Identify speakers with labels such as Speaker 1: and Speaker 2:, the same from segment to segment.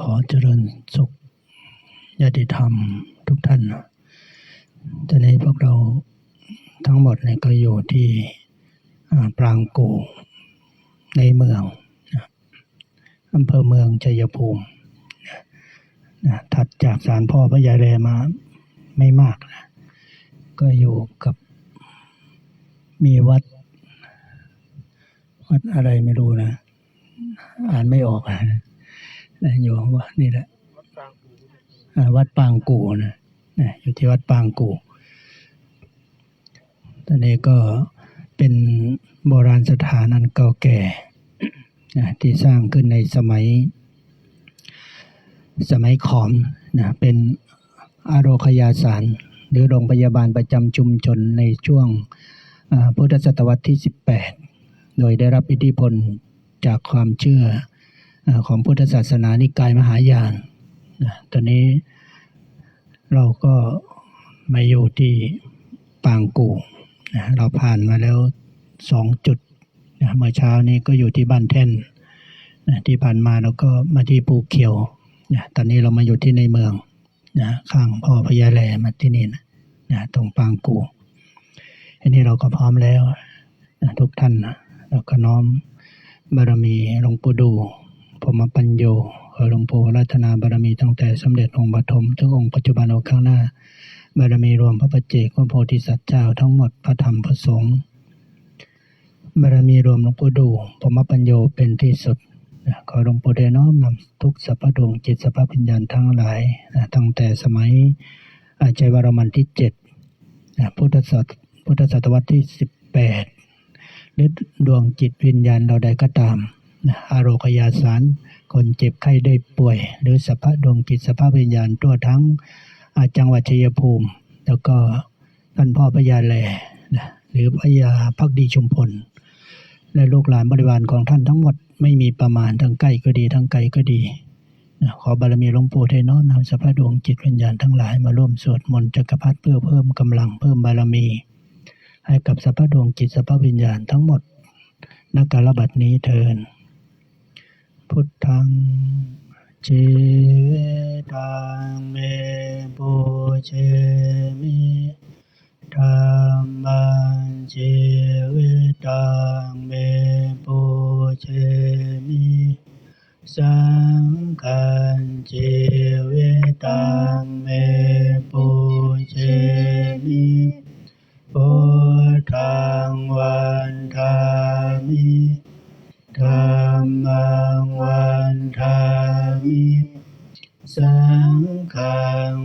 Speaker 1: ขอเจริญสุขญาติธรรมทุกท่านนะตอนนี้พวกเราทั้งหมดเนี่ยก็อยู่ที่ปรางกูในเมืองอำเภอเมืองชัยภูมินะถัดจากศาลพ่อพระยาแรมาไม่มากนะก็อยู่กับมีวัด วัดอะไรไม่รู้นะ อ่านไม่ออกอนะ นะอยู่ว่านี่แหละอ่าวัดปางกูนะนะอยู่ที่วัดปางกูตอนนี้ก็เป็นโบราณสถานอันเก่าแก่นะที่สร้างขึ้นในสมัย สมัยขอมนะเป็นอาโรคยาสาร หรือโรงพยาบาลประจำชุมชนในช่วงอ่าพุทธศตวรรษที่ 18 โดยได้รับอิทธิพลจากความเชื่ออา ของพุทธศาสนานิกายมหายานตอนนี้เราก็มาอยู่ที่ปางกูนะเราผ่านมาแล้วสองจุดนะเมื่อเช้านี้ก็อยู่ที่บ้านแท่นนะที่ผ่านมาเราก็มาที่ภูเขียวนะตอนนี้เรามาอยู่ที่ในเมืองนะข้างพ่อพญาแลมาที่นี่นะนะตรงปางกูอันนี้เราก็พร้อมแล้วนะทุกท่านนะเราก็น้อมบารมีหลวงปู่ดู มปัญโยขอหลวงปู่รัตนาบารมีตั้งแต่สมเด็จองค์ปฐมถึงองค์ปัจจุบันองค์ข้างหน้า บารมีรวมพระปัจเจกพระโพธิสัตว์เจ้าทั้งหมดพระธรรมพระสงฆ์บารมีรวมหลวงปู่ดูพรหมปัญโยเป็นที่สุดขอหลวงปู่ได้น้อมนำทุกสรรพดวงจิตสรรพวิญญาทั้งหลายตั้งแต่สมัยอาจยวรมันที่เจ็ดพุทธศตพุทธศตวรรษที่สิบแปดหรือดวงจิตวิญญาณเราใดก็ตาม อารคยาสาร คนเจ็บไข้ได้ป่วย หรือสภาพดวงจิตสภาพวิญญาณทั่วทั้งอาจังหวัดชัยภูมิ แล้วก็ท่านพ่อพญาแลนะหรือพญาพักดีชุมพล และลูกหลานบริวารของท่านทั้งหมดไม่มีประมาณทั้งใกล้ก็ดีทั้งไกลก็ดีนะขอบารมีหลวงปู่เทน้อมนำสภาพดวงจิตวิญญาณทั้งหลายมาร่วมสวดมนต์จักรพรรดิเพื่อเพิ่มกำลังเพิ่มบารมี ให้กับสรรพดวงจิตสรรพวิญญาณทั้งหมดนักการบัดนี้เทิน พุทธังชีเวตังเมปุเชมิธรรมังชีเวตังเมปุเชมิสังฆังชีเวตังเมปุเชมิพุทธังวันทามิ ธรรมังวันทามิ สังฆัง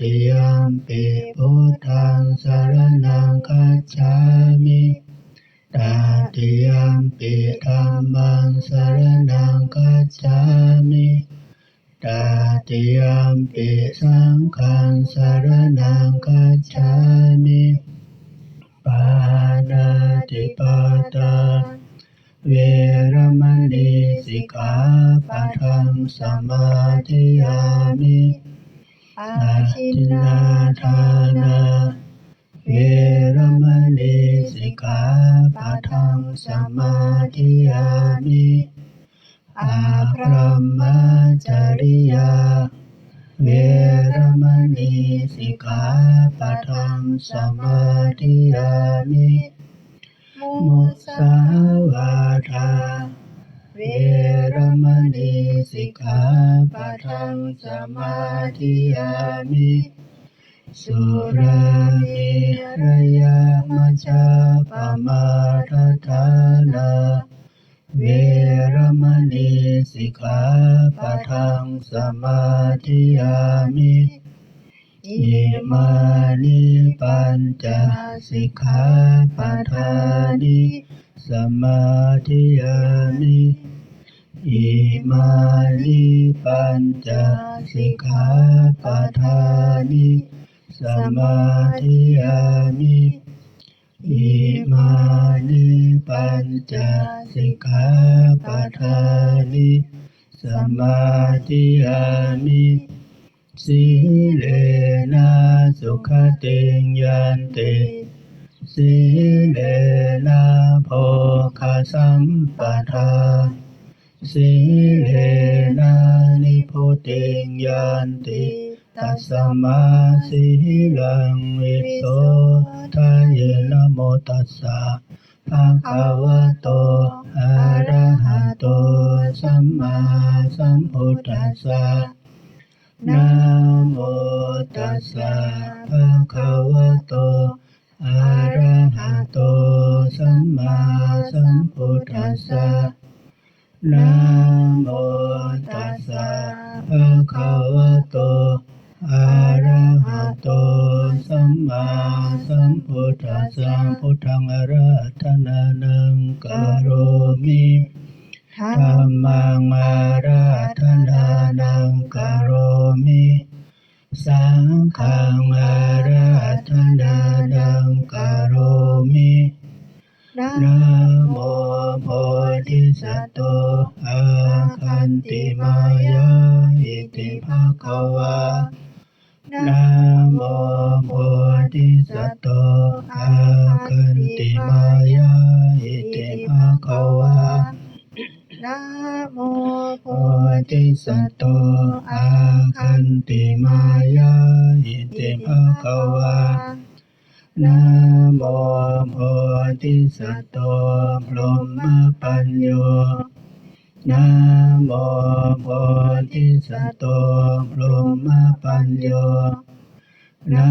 Speaker 1: ติยมปิพุทธังสรณังคัจฉามิตาติยมปิธัมมังสรณังคัจฉามิตาติยมปิสังฆังสารนังคัจฉามิปานาติปาตาเวรมณีสิกขาปะทังสมาธิยามิ
Speaker 2: อา
Speaker 1: อา
Speaker 2: ชิน
Speaker 1: นา
Speaker 2: ทานา
Speaker 1: เวรมณีสิกขาปะทังสมาธิยามิอาพรหมจริยา เวรมณีสิกขาปะทังสมาธิยามิ
Speaker 2: มุส
Speaker 1: สาวาทา
Speaker 2: เว
Speaker 1: รมณีสิกขาปะทังสมาธิยามิสุราเมรยามัจจาปมาทฐานาเวรมณีสิกขาปะทังสมาธิยามิ
Speaker 2: อิ
Speaker 1: อิมานิปัญจสิกขาปะทานิ สมาธิยามิอิมานิปัญจสิกขาปะทานิสมาธิยามิอิมานิปัญจสิกขาปะทานิสมาธิยามิสีเลนะสุขติงยันติ สีเลนะโภคสัมปทาสีเลนะนิพุติยันติตัสมาสีลังวิโสทายนะโมตัสสะภะคะวะโตอะระหะโตสัมมาสัมพุทธัสสะนะโมตัสสะภะคะวะโต อะระหะโตสัมมาสัมพุทธัสสะนะโมตัสสะภะคะวะโตอะระหะโตสัมมาสัมพุทธัสสะพุทธังอะระหะทนานังกโรมิ
Speaker 2: ธรร
Speaker 1: ธัมมังอาราธนานังกโรมิ สังฆังอาราธนาดังกโรมิ
Speaker 2: นะ
Speaker 1: โมโพธิสัตว์โตอาคันติมายาอิติภะคะวา ธิสัตโตพรหมปัญโยนะโมโพธิสัตโตพรหมปัญโยนะ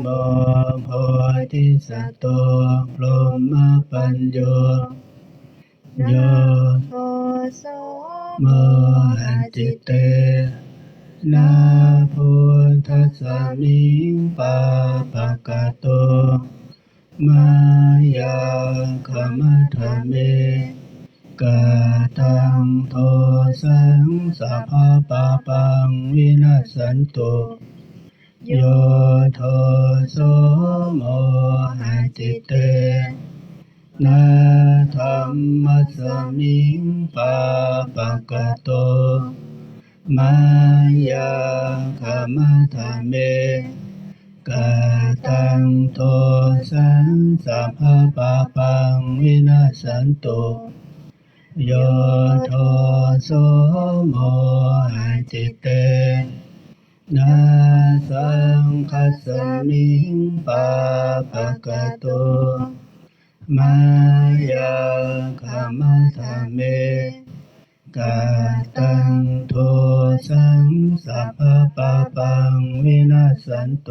Speaker 1: โมโพธิสัตโตพรหมปัญโยโย
Speaker 2: โพโส
Speaker 1: โมหันติเตนาพุทธสสมิงปาปะกะโต มายาขมัทธเมกาตังโทสังสัพพะปะปังวินัสสันตุโยโทโสโมหันติเตนาธรรมัสมิงปาปะกะโตมายาคมัทเม กาตังโทสังสัพพะปะปังวินาสันตุโยโทโสโมหันติเตนาสังคัสมิงปาปะกะโตมายาคามาทาเมกาตังโทสังสัพพะปะปังวินาสันโต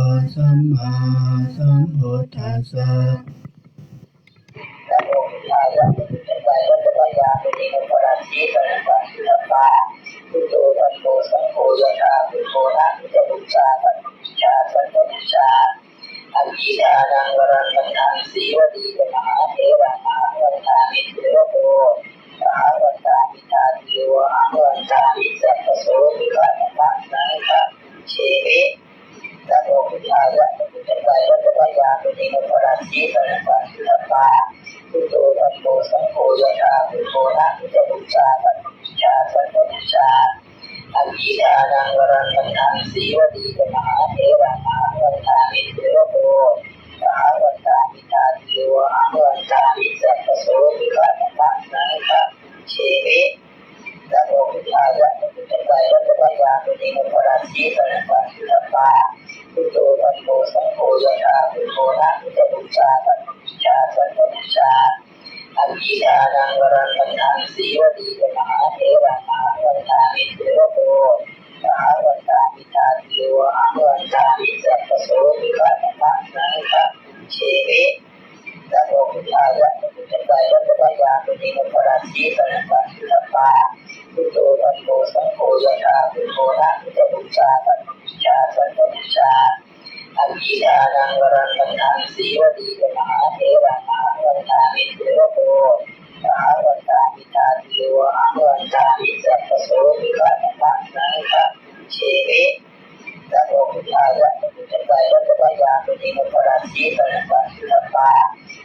Speaker 1: มาสัมพุทธัสสะ
Speaker 3: อันที่ดังรังนังสีว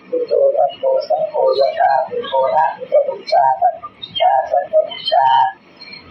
Speaker 3: Untuk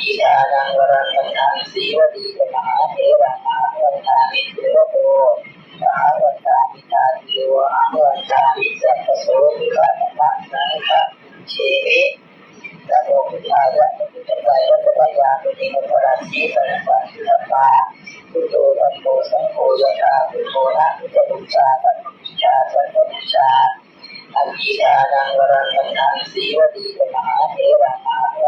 Speaker 3: ทีลานังวรังนางสีวดีมหาเทระมหาวันตามิเทวโตมหาวันตามิตาเทวะมหาวันตามิสัพพโสมิปัสสะนังคะเชวิตะโมพุทธายะพุทธายะพุทธายะพุทธิมุปราชีปัสสะสุตตาพุทโธธัมโมสังโฆยะตาพุทโธนะพุทธบูชาตัมปิชาสัตติชาอันติชานังวรังนังสีวดีมหาเทระมหา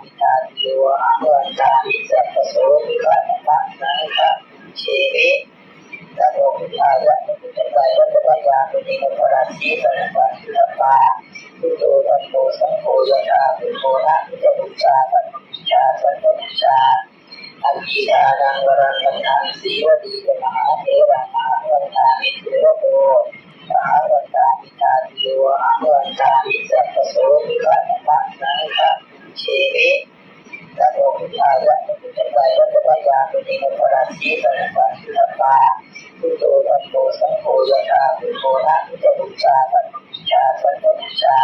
Speaker 3: มิทาเทวะอวตาริสัพโสวิปัสสนาสัพชีวิตตะโลกุทายะมุตตะยะตะยามุนิโนปราสีปะปัสสะปะพุทโธตัมโมสังโฆยะนาผู้โธนะพุทธบูชาสัพพิชาสัพพิชาอันทีอาดังวรังกันทังสีวดีกมหาเทระมหาวันทามิเทระโตมหาวันทามิทโเทวะอวันทามิสัพโสวิปัสสนาสัพ ชีวิตพระองค์ทายาทพระพุทธเจ้าพระพยาเป็นนิพพานีสันตัสสุลปาพุทโธธรรมโมสังโฆยะธาพุทโธนะพุทธบูชาสัพพิชาสัพพิชา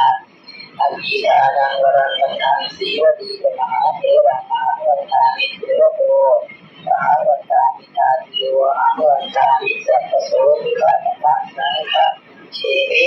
Speaker 3: อันทีอานังวรังกันทังสีวดีกมหาเทระมหาวันทามิเทวโตมหาวันทามิทาทิวะวันทามิสัพพโสมิปัสสะสังฆเชวิ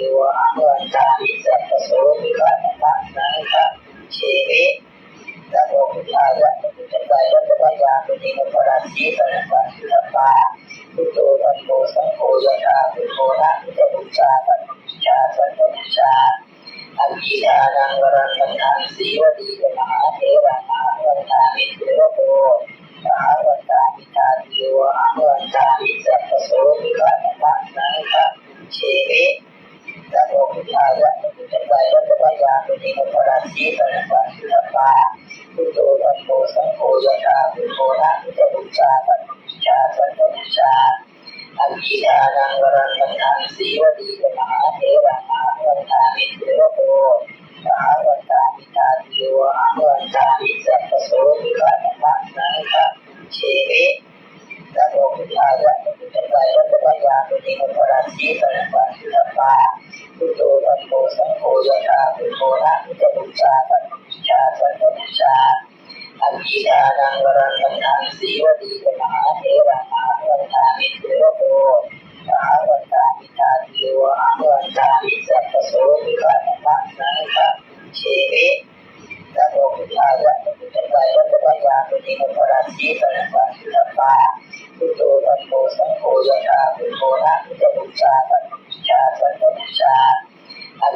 Speaker 3: ตาเทวะมหาวันตามิสัพพโสมิขันตังนังคะชีวิตนะโมพุทธายะพุทธกายะพุทธายะพุทธิมุปราสีสันตัสสะปาพุทโธธัมโมสังโฆยะถาพุทโธนะพุทธบูชาสันติชาสันติชาอภิญาณังวรังคันทังสีวดีมหาเทระมหาวันตามิเทระโตมหาวันตามิตาเทวะมหาวันตามิสัพโสมิขันตังนังคะชีวิต นะโมพุทธายะพุทธกายะพุทธายะพุ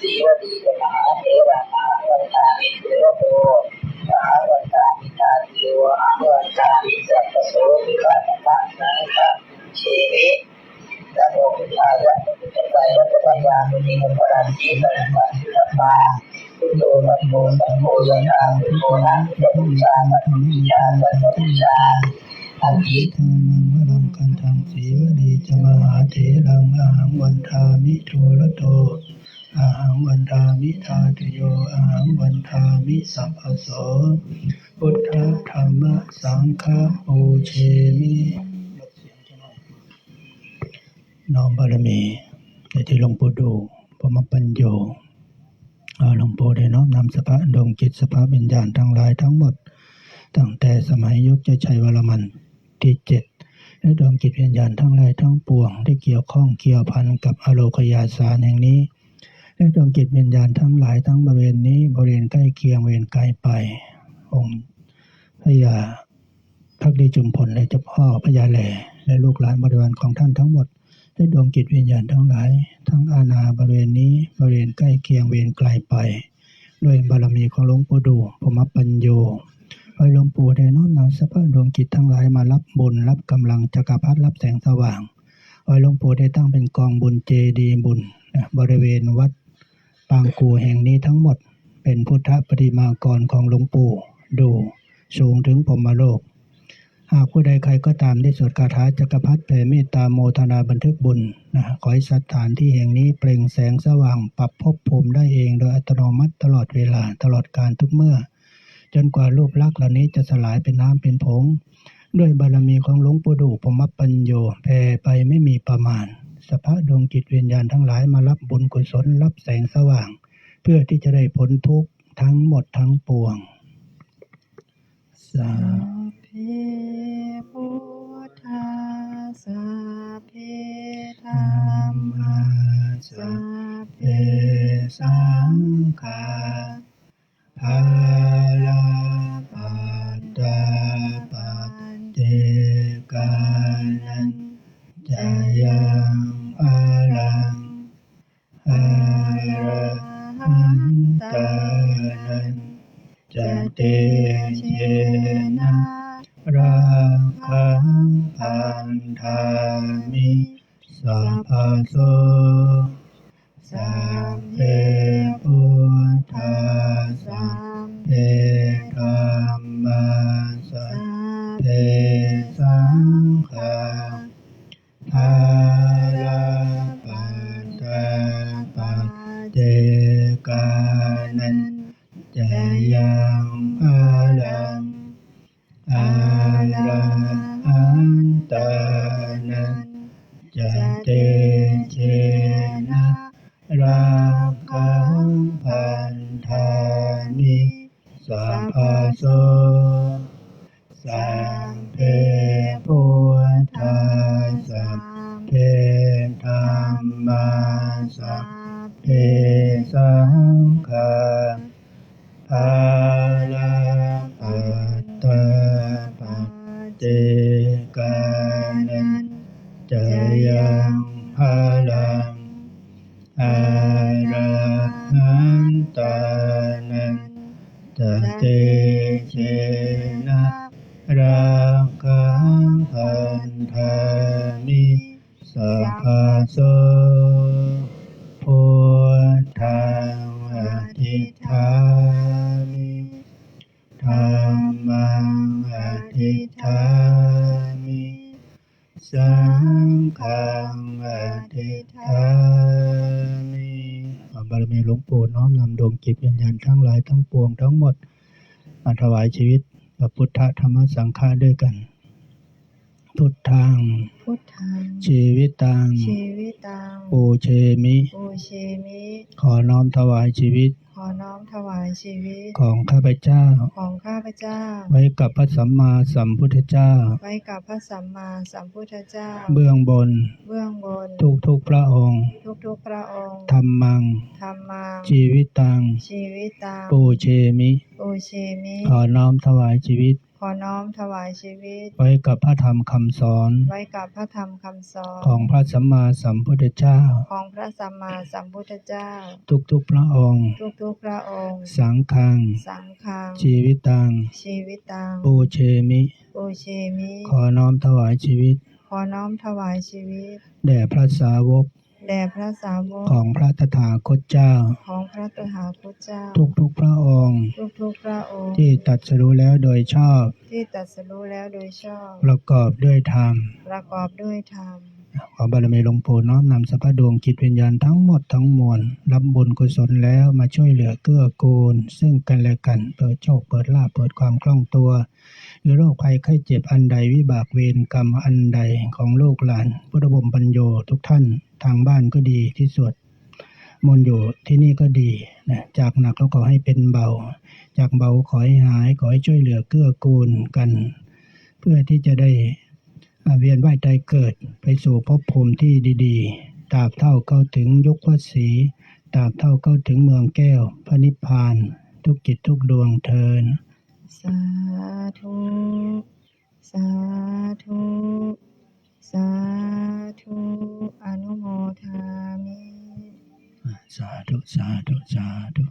Speaker 3: สีว ปราสีสันตัสสะปาพุทโธธัมโมสังโฆยะถาพุทโธนะพุทธบูชาสันติชาสันติชาอภิ
Speaker 1: ทานังวรังคันทังสีวดีจมหาเถรังอาหังวันทามิโทรโตอาหังวันทามิทาตโยอาหังวันทามิสัพพโสพุทธธรรมสังฆปูเชมิน้อมบารมีในที่หลวงปู่ดู พมปัญโย่หลวงปู่ได้น้อมนำสภาพดวงจิตสภาพวิญญาณทั้งหลายทั้งหมด ตั้งแต่สมัยยุคเจ้าชัยวรมันที่เจ็ดและดวงจิตวิญญาณทั้งหลายทั้งปวงที่เกี่ยวข้องเกี่ยวพันกับอโลคยาสารแห่งนี้และดวงจิตวิญญาณทั้งหลายทั้งบริเวณนี้บริเวณใกล้เคียงบริเวณไกลไป องค์พระยาพักดีจุมพลและเจ้าพ่อพระยาแหล่และลูกหลานบริวารของท่านทั้งหมด และดวงจิตวิญญาณทั้งหลาย ทั้งอาณาบริเวณนี้บริเวณใกล้เคียงบริเวณไกลไป ด้วยบารมีของหลวงปู่ดูพมปัญโยอให้หลวงปู่ได้น้อมนำสภาพดวงจิตทั้งหลายมารับบุญรับกำลังจักรพรรดิรับแสงสว่างอให้หลวงปู่ได้ตั้งเป็นกองบุญเจดียบุญบริเวณวัดปางกูแห่งนี้ทั้งหมด เป็นพุทธปฏิมากรของหลวงปู่ดูสูงถึงพรมโลก หากผู้ใดใครก็ตามได้สวดคาถาจักรพรรดิแผ่เมตตาโมทนาบันทึกบุญนะขอให้สถานที่แห่งนี้เปล่งแสงสว่างปรับภพภูมิได้เองโดยอัตโนมัติตลอดเวลาตลอดการทุกเมื่อ จนกว่ารูปลักษณ์เหล่านี้จะสลายเป็นน้ำเป็นผง ด้วยบารมีของหลวงปู่ดูพมปัญโยแผ่ไปไม่มีประมาณ สภาพดวงจิตวิญญาณทั้งหลายมารับบุญกุศลรับแสงสว่าง เพื่อที่จะได้พ้นทุกข์ทั้งหมดทั้งปวงสสะ
Speaker 2: สัพ เพพุทธาสัพเพธรร
Speaker 1: มาสัพเพสังฆา
Speaker 2: ฆา
Speaker 1: ภาลาปัตตาปัตเตกานันจะยังอาลังอาระหันตานันจะเตเชนะ ราคังพันธามิสัพพะโสสัพเพพุทธาสัพเพธรรมาสัพเพสังฆาภาลาปัตตาปัตเตกานันจะยังพาลัง อาระหันตานันจะเตเชนะรักขังพันธานิสัพพโสสั วายชีวิตกับพุทธธรรมสังฆาด้วยกัน พุทธัง
Speaker 2: พุทธัง
Speaker 1: ชีวิตตัง
Speaker 2: ชีวิตัง
Speaker 1: ปูเชมิ
Speaker 2: ปูเชมิ
Speaker 1: ขอน้อมถวายชีวิต
Speaker 2: ขอน้อมถวายชีวิต
Speaker 1: ของข้าพเจ้า
Speaker 2: ของข้าพเจ้า
Speaker 1: ไว้กับพระสัมมาสัมพุทธเจ้า
Speaker 2: ไว้กับพระสัมมาสัมพุทธเจ้า
Speaker 1: เบื้องบน
Speaker 2: เบื้องบน
Speaker 1: ทุกทุกๆพระองค์
Speaker 2: ทุกๆพระองค์
Speaker 1: ธรรมัง
Speaker 2: ธรรมัง
Speaker 1: ชีวิตตัง
Speaker 2: ชีวิตัง
Speaker 1: ปูเชมิ
Speaker 2: ปู เชมิ
Speaker 1: ขอน้อมถวายชีวิต
Speaker 2: ขอน้อมถวายชีวิต
Speaker 1: ไว้กับพระธรรมคำสอน
Speaker 2: ไว้กับพระธรรมคำสอน
Speaker 1: ของพระสัมมาสัมพุทธเจ้า
Speaker 2: ของพระสัมมาสัมพุทธเจ้า
Speaker 1: ทุกๆพระองค์
Speaker 2: ทุกๆพระองค์
Speaker 1: สังฆัง
Speaker 2: สังฆัง
Speaker 1: ชีวิตตัง
Speaker 2: ชีวิตัง
Speaker 1: ปูเชมิ
Speaker 2: ปูเชมิ
Speaker 1: ขอน้อมถวายชีวิต
Speaker 2: ขอน้อมถวายชีวิต
Speaker 1: แด่พระสาวก
Speaker 2: แด่พระสาวก
Speaker 1: ของพระตถาคตเจ้า
Speaker 2: ของพระตถาคตเจ้า
Speaker 1: ทุกๆพระองค์
Speaker 2: ทุกๆพระองค์
Speaker 1: ที่ตรัดสรู้แล้วโดยชอบ
Speaker 2: ที่ตรัสรู้แล้วโดยชอบ
Speaker 1: ประกอบด้วยธรรม
Speaker 2: ประกอบด้วยธรรม
Speaker 1: ขอบารมีหลวงปู่น้อมนำสัพพะดวงจิตวิญญาณทั้งหมดทั้งมวลรับบุญกุศลแล้วมาช่วยเหลือเกื้อกูล ซึ่งกันและกันเปิดโชคเปิดลาภเปิดความคล่องตัว หรือโรคภัยไข้เจ็บอันใดวิบากเวรกรรมอันใดของโลกหลาน พุทธบมปัญโยทุกท่านทางบ้านก็ดีที่สวดมนต์อยู่ที่นี่ก็ดีนะจากหนักก็ขอให้เป็นเบา จากเบาขอให้หายขอให้ช่วยเหลือเกื้อกูลกัน เพื่อที่จะได้เวียนว่ายตายเกิดไปสู่ภพภูมิที่ดีๆตราบเท่าเข้าถึงยุควัดศรีตราบเท่าเข้าถึงเมืองแก้ว พระนิพพาน ทุกจิตทุกดวงเทิน
Speaker 2: สาธุ สาธุ สาธุ อนุโมทามิ
Speaker 1: สาธุ สาธุ สาธุ